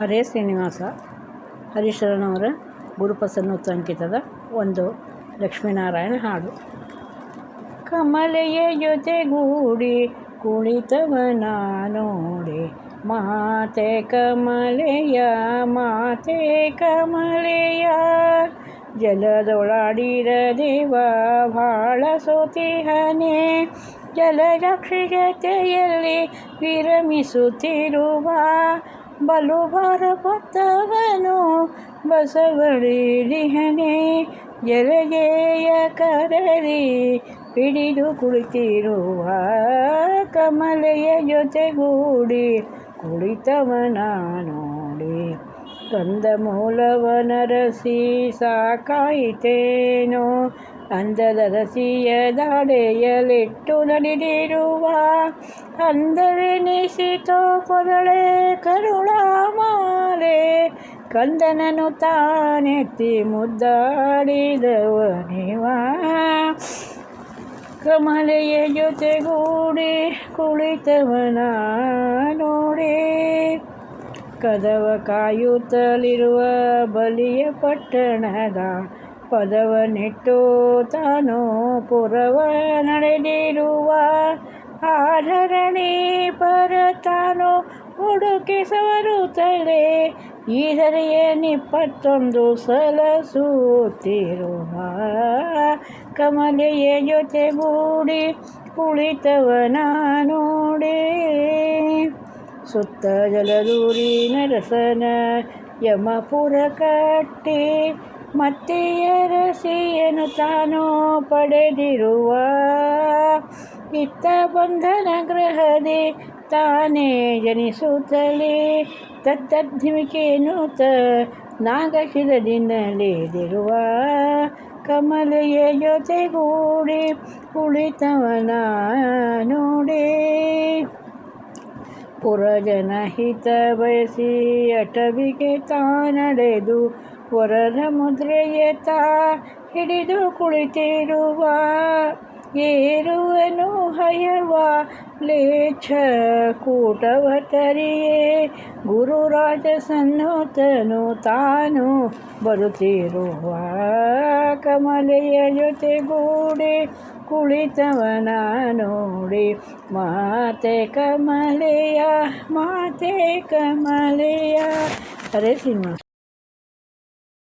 ಹರೇ ಶ್ರೀನಿವಾಸ. ಹರಿಶರಣವರ ಗುರುಪ್ರಸನ್ನೋತ್ಸವ ಅಂಕಿತದ ಒಂದು ಲಕ್ಷ್ಮೀನಾರಾಯಣ ಹಾಡು. ಕಮಲೆಯ ಜೊತೆಗೂಡಿ ಕುಳಿತವನ ನೋಡಿ ಮಾತೆ ಕಮಲೆಯ ಮಾತೆ ಕಮಲೆಯ. ಜಲದೊಳಾಡಿರ ದೇವ ಭಾಳ ಸೋತಿಹನೆ. ಜಲರಕ್ಷಿ ಜೊತೆಯಲ್ಲಿ ವಿರಮಿಸುತ್ತಿರುವ ಬಲು ಭಾರ ಹೊತ್ತವನು ಬಸವಳಿಲಿಹನೆ ಜಲಜೇಯ ಕರರಿ ಹಿಡಿದು ಕುಳಿತಿರುವ ಕಮಲೆಯ ಜೊತೆಗೂಡಿ ಕುಳಿತವನ ನೋಡಿ ಕಂದ ಮೂಲವನರಸಿ ಸಾಕಾಯಿತೇನೋ ಅಂದದ ರಸಿಯ ದಾಡೆಯಲಿಟ್ಟು ನಡೆದಿರುವ ಅಂದವೆನಿಸಿತು ಕೊರಳೆ ಕರುಳ ಮಾಲೆ ಕಂದನನು ತಾನೆತ್ತಿ ಮುದ್ದಾಡಿದವನಿವ. ಕಮಲೆಯ ಜೊತೆಗೂಡಿ ಕುಳಿತವನ ನೋಡಿ, ಕದವ ಕಾಯುತ್ತಲಿರುವ ಬಲಿಯ ಪಟ್ಟಣದ ಪದವನಿಟ್ಟು ತಾನು ಪುರವ ನಡೆದಿರುವ ಆಧರಣಿ ಪರ ತಾನು ಹುಡುಕಿ ಸವರುತ್ತಲೇ ಧರೆಯೇ ನಿಪ್ಪತ್ತೊಂದು ಸಲ ಸೂತಿರುವ ಕಮಲೆಯ ಜೊತೆಗೂಡಿ ಕುಳಿತವನ ನೋಡಿ. ಸುತ್ತ ಜಲದೂರಿ ನರಸನ ಯಮಪುರ ಕಟ್ಟಿ ಮತ್ತೆಯ ರಸಿಯನು ತಾನು ಪಡೆದಿರುವ ಇತ್ತ ಬಂಧನ ಗ್ರಹದೆ ತಾನೇ ಜನಿಸುತ್ತಲೇ. ತತ್ತದ್ಧಿಮಿಕೆಯನ್ನು ತ ನಾಗಶಿರದಿಂದಲೇದಿರುವ ಕಮಲೆಯ ಜೊತೆಗೂಡಿ ಕುಳಿತವನ ನೋಡಿ. ಪುರಜನ ಹಿತ ಬಯಸಿ ಅಟವಿಗೆ ತಾನಡೆದು ವರದ ಮುದ್ರೆಯತ ಹಿಡಿದು ಕುಳಿತಿರುವ, ಏರುವನು ಹಯವ ಲೇಚ ಕೂಟವತರಿಯೇ ಗುರುರಾಜ ಸನ್ನುತನು ತಾನು ಬರುತ್ತಿರುವ ಕಮಲೆಯ ಜೊತೆಗೂಡಿ ಕುಳಿತವನ ನೋಡಿ ಮಾತೆ ಕಮಲೆಯ ಮಾತೆ ಕಮಲೆಯ. ಅರೆ ಶ್ರೀನಿವಾಸ.